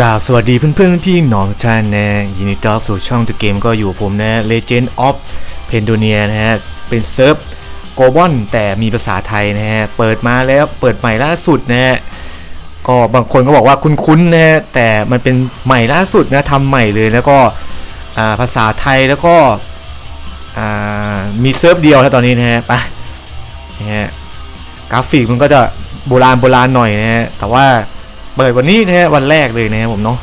กราบสวัสดีเพื่อนๆพี่น้องทุกท่านนะยินดีต้อนรับสู่ช่อง The Game ก็อยู่ผมนะ Legend of p e n d o n i a นะฮะ เป็นเซิร์ฟโกลบอลแต่มีภาษาไทยนะฮะ เปิดมาแล้วเปิดใหม่ล่าสุดนะฮะ ก็บางคนก็บอกว่าคุ้นๆนะฮะแต่มันเป็นใหม่ล่าสุดนะทำใหม่เลยแล้วก็ภาษาไทยแล้วก็มีเซิร์ฟเดียวแล้วตอนนี้นะฮะไปนะฮะกราฟิกมันก็จะโบราณโบราณหน่อยนะฮะแต่ว่า เปิดวันนี้นะฮะวันแรกเลยนะครับผมเนาะ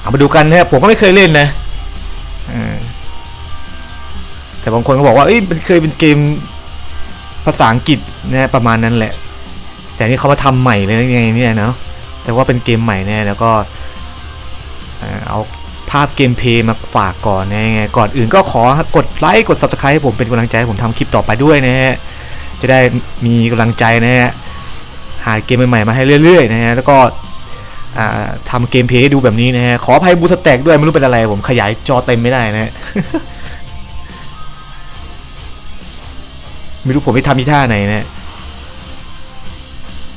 เอามาดูกันนะฮะผมก็ไม่เคยเล่นนะแต่บางคนก็บอกว่าเอ้ยมันเคยเป็นเกมภาษาอังกฤษนะฮะประมาณนั้นแหละ แต่นี่เขามาทำใหม่เลยยังไงเนี่ยเนาะแต่ว่าเป็นเกมใหม่แน่แล้วก็เอาภาพเกมเพย์มาฝากก่อนนะยังไงก่อนอื่นก็ขอกดไลค์กด subscribe ให้ผมเป็นกำลังใจให้ผมทำคลิปต่อไปด้วยนะฮะจะได้มีกำลังใจนะฮะ หาเกมใหม่ๆมาให้เรื่อยๆนะฮะแล้วก็ทำเกมเพย์ให้ดูแบบนี้นะฮะขออภัยบูสแต็กด้วยไม่รู้เป็นอะไร ผมขยายจอเต็มไม่ได้นะฮะไม่รู้ผมไปทำที่ท่าไหนนะฮะ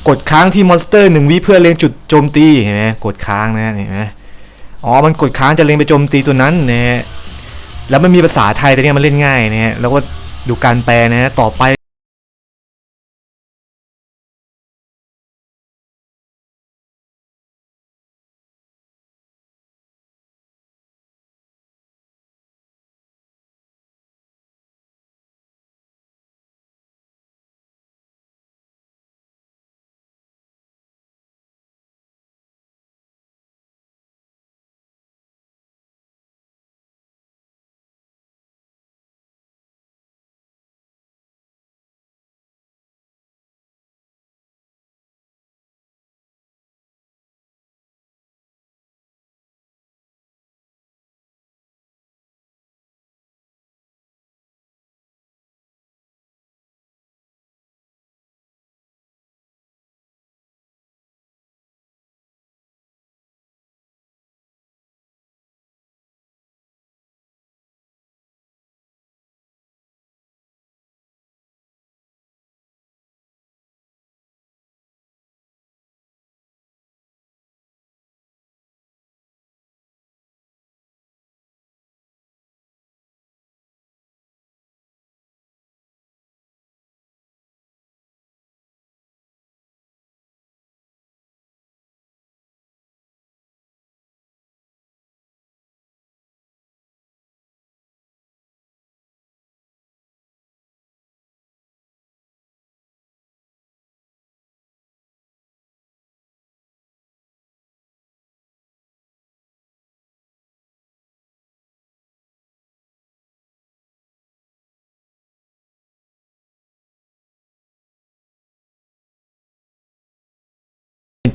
กดค้างที่มอนสเตอร์หนึ่งวิเพื่อเล็งจุดโจมตีเห็นไหมกดค้างนะเห็นไหมอ๋อมันกดค้างจะเล็งไปโจมตีตัวนั้นนะฮะแล้วมันมีภาษาไทยแต่เนี่ยมันเล่นง่ายนะฮะแล้วก็ดูการแปลนะฮะต่อไป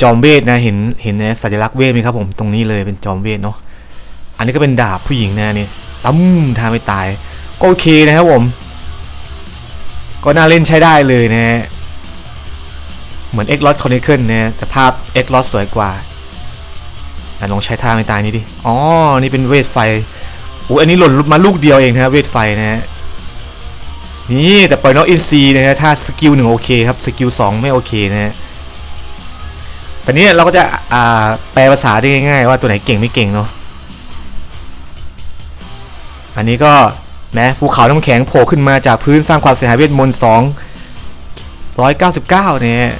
จอมเวทนะ เห็นเห็นนะสัญลักษณ์เวทไหมครับผมตรงนี้เลยเป็นจอมเวทเนาะอันนี้ก็เป็นดาบผู้หญิงนะนี่ตั้มทาไม่ตายก็โอเคนะครับผม ก็น่าเล่นใช้ได้เลยนะ เหมือน X Lot Chronicle นะแต่ภาพ X Lot สวยกว่าลองใช้ท่าไม่ตายนี่ดิอ๋อนี่เป็นเวทไฟอู้อันนี้หล่นมาลูกเดียวเองนะครับเวทไฟนะฮะนี่แต่ปล่อยน้องอินซีนะฮะถ้าสกิลหนึ่งโอเคครับสกิลสองไม่โอเคนะฮะ ตอนนี้เราก็จะอ่าแปลภาษาได้ง่ายๆว่าตัวไหนเก่งไม่เก่งเนาะ อันนี้ก็นะภูเขาน้ำแข็งโผล่ขึ้นมาจากพื้นสร้างความเสียหายเวทมนต์สองร้อยเก้าสิบเก้าเนี่ย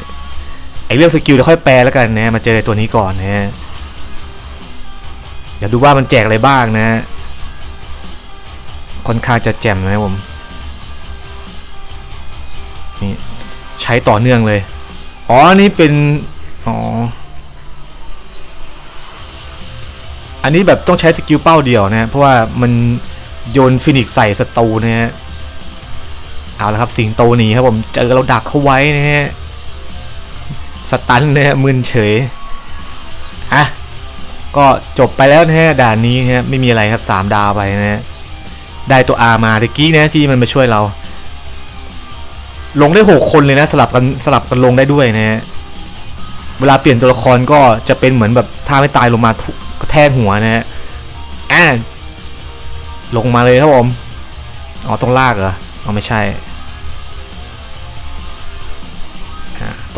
ไอเรื่องสกิลเดี๋ยวค่อยแปลแล้วกันนะมาเจอตัวนี้ก่อนนะเดี๋ยวดูว่ามันแจกอะไรบ้างนะ ค่อนข้างจะแจ่มนะผมนี่ใช้ต่อเนื่องเลย อ๋อ นี่เป็น อ๋อ อันนี้แบบต้องใช้สกิลเป้าเดียวนะ เพราะว่ามันโยนฟินิกใส่ศัตรูนะฮะ เอาละครับสิงโตหนีครับผมเจอเราดักเขาไว้นะฮะ สตันนะฮะมึนเฉย อะ ก็จบไปแล้วนะฮะด่านนี้นะฮะไม่มีอะไรครับสามดาวไปนะฮะ ได้ตัว R มาตะกี้นะที่มันมาช่วยเรา ลงได้หกคนเลยนะ สลับกันสลับกันลงได้ด้วยนะฮะ เวลาเปลี่ยนตัวละครก็จะเป็นเหมือนแบบท่าไม่ตายลงมาทุกแทกหัวนะฮะอ่าลงมาเลยครับผมอ๋อต้องลากเหรออ๋อไม่ใช่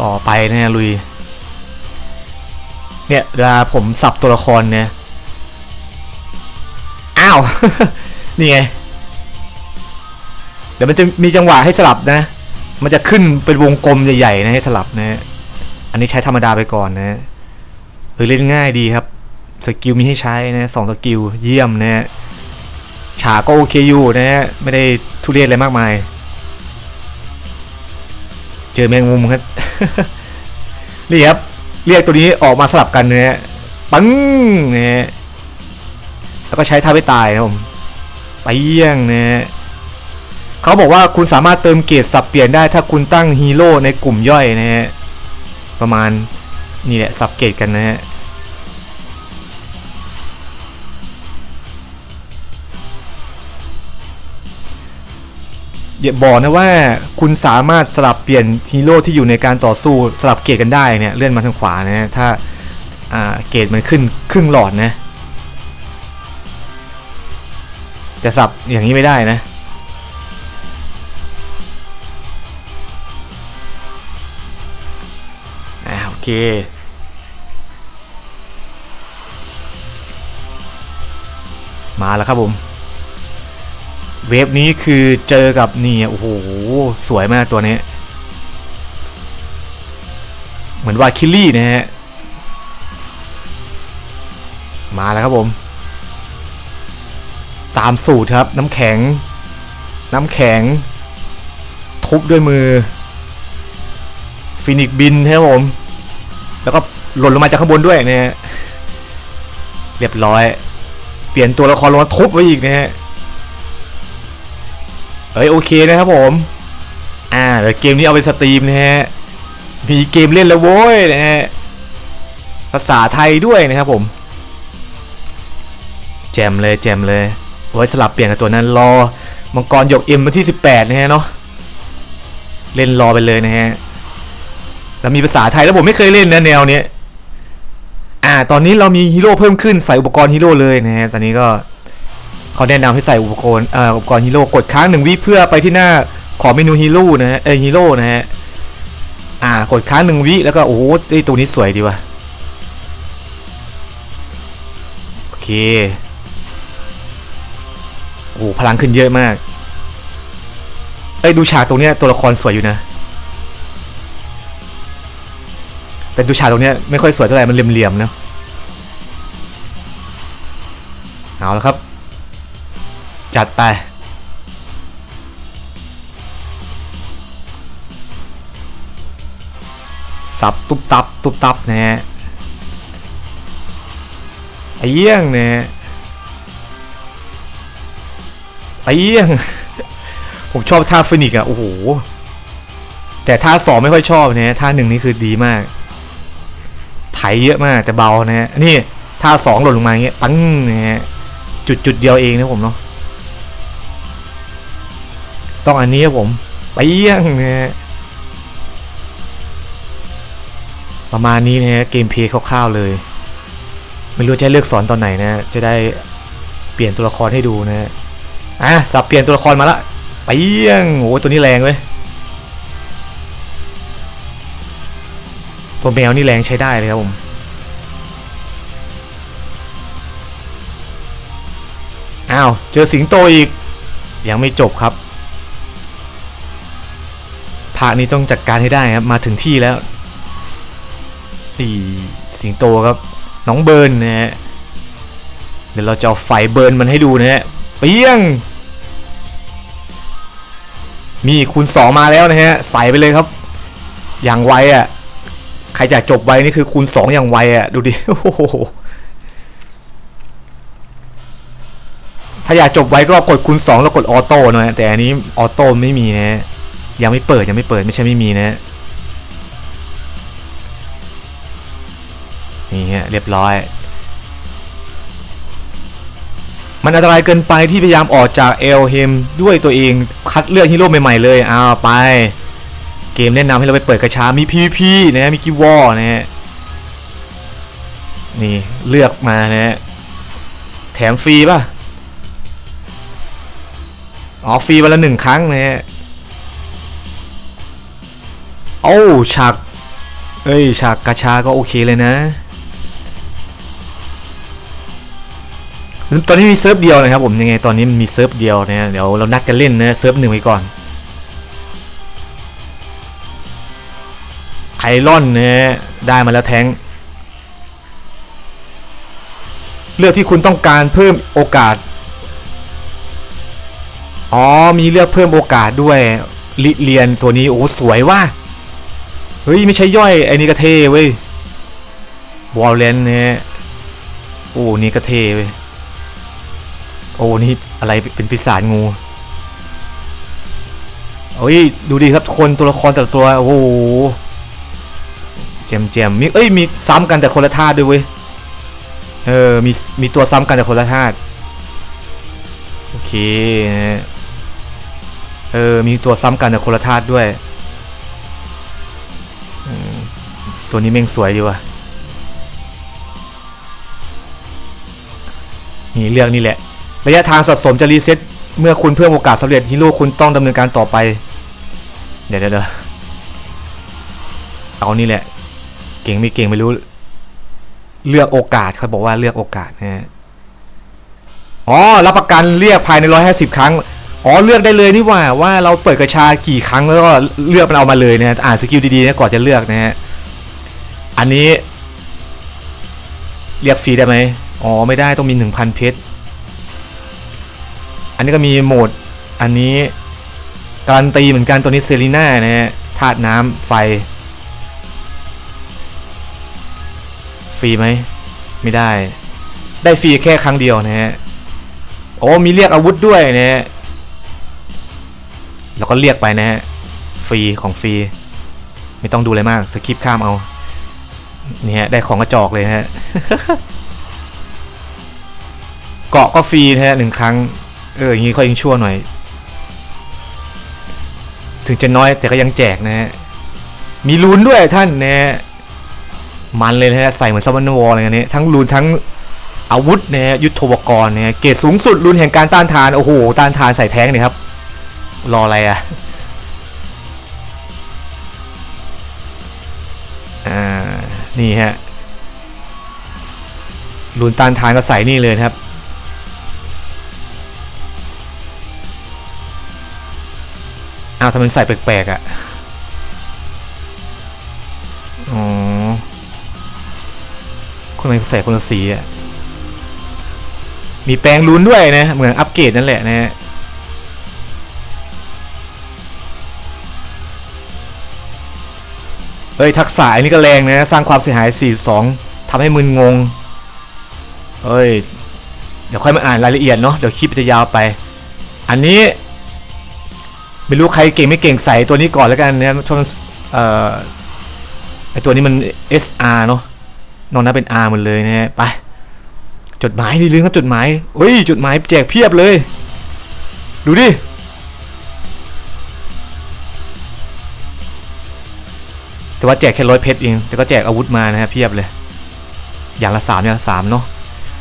ต่อไปเนะฮะลุย เนี่ยเวลาผมสับตัวละครเนี่ย อ้าว นี่ไง เดี๋ยวมันจะมีจังหวะให้สลับนะ มันจะขึ้นเป็นวงกลมใหญ่ๆนะให้สลับนะ อันนี้ใช้ธรรมดาไปก่อนนะเออเล่นง่ายดีครับ สกิลมีให้ใช้นะสองสกิลเยี่ยมนะฉากก็โอเคอยู่นะ ไม่ได้ทุเรศอะไรมากมาย เจอแมงมุมครับ นี่ครับ เรียกตัวนี้ออกมาสลับกันนะฮะปังนะฮะแล้วก็ใช้ท่าไม่ตายนะผมไปเยี่ยงนะฮะเขาบอกว่าคุณสามารถเติมเกรดสับเปลี่ยนได้ถ้าคุณตั้งฮีโร่ในกลุ่มย่อยนะฮะ ประมาณนี่แหละสับเกรดกันนะฮะอย่าบอกนะว่าคุณสามารถสลับเปลี่ยนฮีโร่ที่อยู่ในการต่อสู้สลับเกรดกันได้เนี่ยเลื่อนมาทางขวานะฮะถ้าเกรดมันขึ้นครึ่งหลอดนะจะสับอย่างนี้ไม่ได้นะ เค มาแล้วครับผม เวฟนี้คือเจอกับนี่โอ้โห สวยมากตัวนี้ เหมือนว่าคิลลี่นะฮะ มาแล้วครับผม ตามสูตรครับ น้ำแข็ง น้ำแข็ง ทุบด้วยมือฟินิกบินครับผม แล้วก็หล่นลงมาจากข้างบนด้วยเนะฮะเรียบร้อย เปลี่ยนตัวละครลงมาทุบไว้อีกเนะฮะเอ้ยโอเคนะครับผม อ่าเดี๋ยวเกมนี้เอาไปสตรีมนะฮะ มีเกมเล่นแล้วโว้ยนะฮะ ภาษาไทยด้วยนะครับผม แจมเลยแจมเลยไว้สลับเปลี่ยนกับตัวนั้นรอ มังกรหยกเอ็มวันที่ 18 นะฮะเนาะ เล่นรอไปเลยนะฮะ แล้วมีภาษาไทยแล้วผมไม่เคยเล่นนะแนวเนี้ยอ่า ตอนนี้เรามีฮีโร่เพิ่มขึ้นใส่อุปกรณ์ฮีโร่เลยนะฮะตอนนี้ก็เขาแนะนำให้ใส่อุปกรณ์อ่าอุปกรณ์ฮีโร่กดค้างหนึ่งวิเพื่อไปที่หน้าขอเมนูฮีโร่นะฮะเอฮีโร่นะฮะอ่ากดค้างหนึ่งวิแล้วก็โอ้โหตัวนี้สวยดีว่ะโอเคโอ้โหพลังขึ้นเยอะมากเอ้ยดูฉากตรงเนี้ยตัวละครสวยอยู่นะ แต่ดูฉากตรงนี้ไม่ค่อยสวยเท่าไหร่มันเหลี่ยมๆเนาะเอาละครับ จัดไปสับตุบตับตุบตับนะฮะไอ้เยี่ยงนะฮะไอ้เยี่ยง ผมชอบท่าฟินิกอะโอ้โห แต่ท่าสองไม่ค่อยชอบนะฮะท่าหนึ่งนี่คือดีมาก เยอะมากแต่เบานะฮะนี่ท่าสองหล่นลงมาอย่างเงี้ยปังนะฮะจุดจุดเดียวเองนะผมเนาะต้องอันนี้ครับผมไปเยี่ยงนะฮะประมาณนี้นะฮะเกมเพลย์คร่าวๆเลย ไม่รู้จะเลือกสอนตอนไหนนะ จะได้เปลี่ยนตัวละครให้ดูนะฮะอะสับเปลี่ยนตัวละครมาละไปเยี่ยงโอ้ตัวนี้แรงเว้ยตัวแมวนี่แรงใช้ได้เลยครับผม อ้าว เจอสิงโตอีก ยังไม่จบครับภาคนี้ต้องจัดการให้ได้ครับ มาถึงที่แล้วอีสิงโตครับ น้องเบิร์นนะฮะเดี๋ยวเราจะเอาไฟเบิร์นมันให้ดูนะฮะเปี้ยง มีคูณสองมาแล้วนะฮะ ใส่ไปเลยครับ อย่างไวอะ่ะ ใครอยากจบไวนี่คือคูณสองอย่างไวอะ่ะ ดูดิ โอ้โหาอยากจบไว้ก็กดคูณ2แล้วกดออโต้นะแต่อันนี้ออโต้ไม่มีนะยังไม่เปิดยังไม่เปิดไม่ใช่ไม่มีนะนี่ฮะเรียบร้อย มันอันตรายเกินไปที่พยายามออกจากเอลเฮมด้วยตัวเองคัดเลือกฮีโร่ใหม่ๆเลยเอาไป เกมแนะนำให้เราไปเปิดกระชามี PVP นะฮะมีกิวอนะฮะนี่เลือกมานะฮะแถมฟรีป่ะ อ๋อฟรีวันละหนึ่งครั้งนะฮะโอ้ฉากเอ้ยฉากกระชาก็โอเคเลยนะตอนนี้มีเซิร์ฟเดียวนะครับผมยังไงตอนนี้มีเซิร์ฟเดียวนะเดี๋ยวเรานัดกันเล่นนะเซิร์ฟหนึ่งไปก่อนไอรอนนะได้มาแล้วแท้งเลือกที่คุณต้องการเพิ่มโอกาส อ๋อมีเลือกเพิ่มโอกาสด้วยลิเรียนตัวนี้โอ้สวยว่ะเฮ้ยไม่ใช่ย่อยไอ้นี่ก็เท่เว้ยวอลเลนเนี่ยโอ้นี่ก็เท่เว้ยโอ้นี่อะไรเป็นปีศาจงูโอ้ยดูดิครับคนตัวละครแต่ละตัวโอ้โหเจมเจมมีเอ้ยมีซ้ำกันแต่คนละธาตุด้วยเว้ยเออมีมีตัวซ้ำกันแต่คนละธาตุโอเคนะ เออ มีตัวซ้ำกันแต่คนละธาตุด้วย ตัวนี้แม่งสวยดีว่ะ นี่เรื่องนี้แหละ ระยะทางสะสมจะรีเซ็ตเมื่อคุณเพิ่มโอกาสสำเร็จฮีโร่คุณต้องดำเนินการต่อไปเดี๋ยวเดี๋ยวเดี๋ยวเอานี่แหละ เก่งไม่เก่งไม่รู้ เลือกโอกาสเขาบอกว่าเลือกโอกาสนะฮะอ๋อ รับประกันเรียกภายใน 150 ครั้ง อ๋อเลือกได้เลยนี่หว่าว่าเราเปิดกระชากี่ครั้งแล้วก็เลือกมันเอามาเลยนะอ่านสกิลดีๆนะก่อนจะเลือกนะฮะอันนี้ เรียกฟรีได้ไหมอ๋อไม่ได้ต้องมี 1,000 เพชรอันนี้ก็มีโหมดอันนี้การันตีเหมือนกันตัวนี้เซรีน่านะฮะธาตุน้ำไฟ ฟรีไหมไม่ได้ ได้ฟรีแค่ครั้งเดียวนะฮะโอ้มีเรียกอาวุธด้วยนะฮะ แล้วก็เรียกไปนะฮะฟรีของฟรีไม่ต้องดูอะไรมากสคิปข้ามเอานี่ฮะได้ของกระจอกเลยฮะเกาะก็ฟรีนะฮะหนึ่งครั้งเอออย่างนี้ค่อยยังชั่วหน่อย ถึงจะน้อยแต่ก็ยังแจกนะฮะมีลูนด้วยท่านนะฮะมันเลยนะฮะใส่เหมือนซัมมอนวอลอะไรเงี้ยทั้งลูนทั้งอาวุธนะฮะยุทโธปกรณ์เนี่ยเกรดสูงสุดรุ่นแห่งการต้านทานโอ้โหต้านทานใส่แท้งเนี่ยครับ รออะไรอะอ่านี่ฮะรุ่นต้านทานก็ใส่นี่เลยครับอ้าวทำไมใส่แปลกๆอะอ๋อคนมันใส่คนละสีอะมีแปลงลุนด้วยนะ เหมือนอัปเกรดนั่นแหละนะฮะ เอ้ยทักษะอันนี้ก็แรงนะสร้างความเสียหาย 42ทำให้มึนงงเอ้ยเดี๋ยวค่อยมาอ่านรายละเอียดเนาะเดี๋ยวคลิปจะยาวไป อันนี้ ไม่รู้ใครเก่งไม่เก่งใส่ตัวนี้ก่อนแล้วกันนะชนเอ่อไอตัวนี้มัน SR เนาะนอกนั้นเป็น R หมดเลยนะฮะไปจดหมายดีลืมครับจดหมายเฮ้ยจดหมายแจกเพียบเลย ดูดิ แต่ว่าแจกแค่ร้อยเพชรเอง แต่ก็แจกอาวุธมานะฮะเพียบเลย อย่างละสามอย่างละสามเนาะ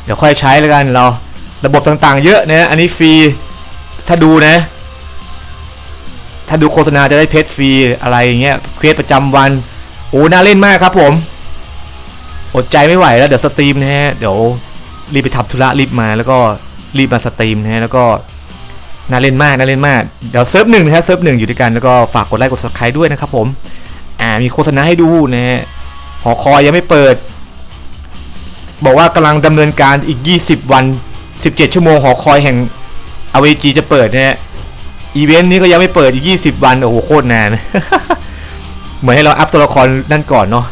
เดี๋ยวค่อยใช้แล้วกันเรา ระบบต่างๆ เยอะนะ อันนี้ฟรี ถ้าดูนะ ถ้าดูโฆษณาจะได้เพชรฟรีอะไรอย่างเงี้ย เควสประจำวัน โอ้ น่าเล่นมากครับผม อดใจไม่ไหวแล้วเดี๋ยวสตรีมนะฮะ เดี๋ยวรีบไปทำธุระรีบมาแล้วก็รีบมาสตรีมนะฮะแล้วก็น่าเล่นมากน่าเล่นมาก เดี๋ยวเซิร์ฟหนึ่งนะฮะเซิร์ฟหนึ่งอยู่ด้วยกันแล้วก็ฝากกดไลค์กด subscribe ด้วยนะครับผม อ่ามีโฆษณาให้ดูนะฮะหอคอยยังไม่เปิด บอกว่ากำลังดำเนินการอีก 20 วัน 17 ชั่วโมงหอคอยแห่งอเวจีจะเปิดนะฮะอีเวนต์นี้ก็ยังไม่เปิดอีก 20 วันโอ้โหโคตรนาน เหมือนให้เราอัพตัวละครนั่นก่อนเนาะ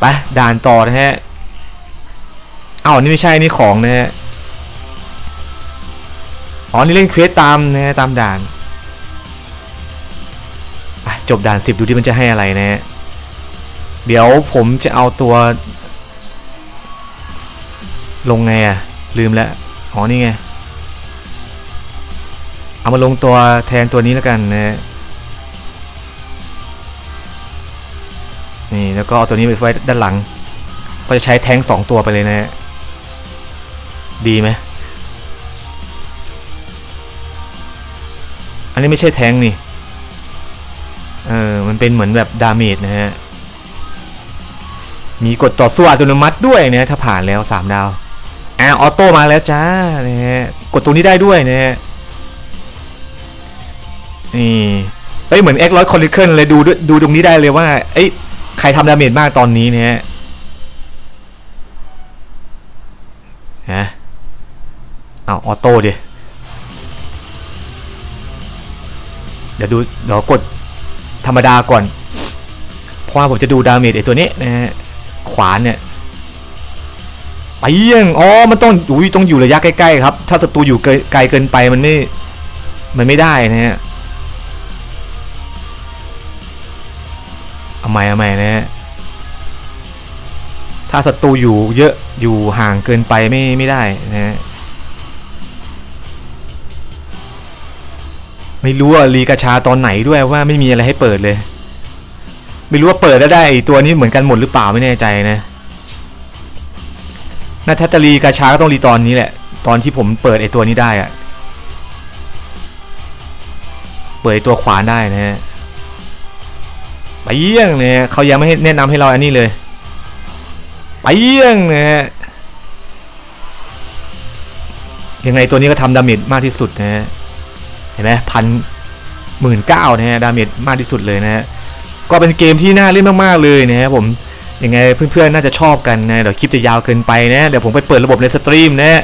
ไปด่านต่อนะฮะอ้าวนี่ไม่ใช่นี่ของนะฮะอ๋อนี่เล่นเควสตามนะฮะตามด่าน จบด่านสิบดูที่มันจะให้อะไรนะฮะเดี๋ยวผมจะเอาตัว ลงไงอะลืมแล้ว อ๋อ นี่ไง เอามาลงตัวแทนตัวนี้แล้วกันนะนี่แล้วก็เอาตัวนี้ไปไว้ด้านหลัง ก็จะใช้แทงสองตัวไปเลยนะฮะดีไหมอันนี้ไม่ใช่แทงนี่ มันเป็นเหมือนแบบดาเมจนะฮะ มีกดต่อสู้อัตโนมัติด้วยนะถ้าผ่านแล้ว 3 ดาวอะอ่าออโต้มาแล้วจ้านะฮะกดตรงนี้ได้ด้วยนะฮะนี่เอ้ยเหมือน X ร้อยคอลลิเคิลเลยดูดูตรงนี้ได้เลยว่าเอ้ยใครทำดาเมจมากตอนนี้นะฮะฮะเอาออโต้ดิเดี๋ยวดูเดี๋ยวกด ธรรมดาก่อน เพราะว่าผมจะดูดาเมจไอตัวนี้นะฮะขวานเนี่ยไปเยี่ยงอ๋อ มันต้องอุ้ยต้องอยู่ระยะใกล้ๆครับ ถ้าศัตรูอยู่ไกลเกินไปมันไม่ มันไม่ได้นะฮะเอาใหม่เอาใหม่นะฮะถ้าศัตรูอยู่เยอะอยู่ห่างเกินไปไม่ไม่ได้นะฮะ ไม่รู้ว่ารีกาชาตอนไหนด้วยว่าไม่มีอะไรให้เปิดเลย ไม่รู้ว่าเปิดแล้วได้ไอตัวนี้เหมือนกันหมดหรือเปล่าไม่แน่ใจนะน่าถ้าจะรีกาชาก็ต้องรีตอนนี้แหละ ตอนที่ผมเปิดไอตัวนี้ได้อะเปิดตัวขวานได้นะฮะไปเยี่ยงเนี่ยเขายังไม่แนะนำให้เราอันนี้เลยไปเยี่ยงนะฮะยังไงตัวนี้ก็ทำดาเมจมากที่สุดนะฮะ เห็นไหมพันหมื่นเก้านะฮะดาเมจมากที่สุดเลยนะฮะก็เป็นเกมที่น่าเล่นมาก ๆ เลยนะฮะผมยังไงเพื่อนๆน่าจะชอบกันนะเดี๋ยวคลิปจะยาวเกินไปนะเดี๋ยวผมไปเปิดระบบในสตรีมนะ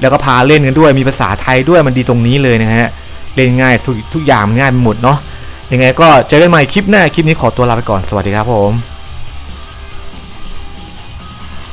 แล้วก็พาเล่นกันด้วยมีภาษาไทยด้วยมันดีตรงนี้เลยนะฮะเล่นง่ายทุกทุกอย่างง่ายไปหมดเนาะยังไงก็เจอกันใหม่คลิปหน้าคลิปนี้ขอตัวลาไปก่อนสวัสดีครับผม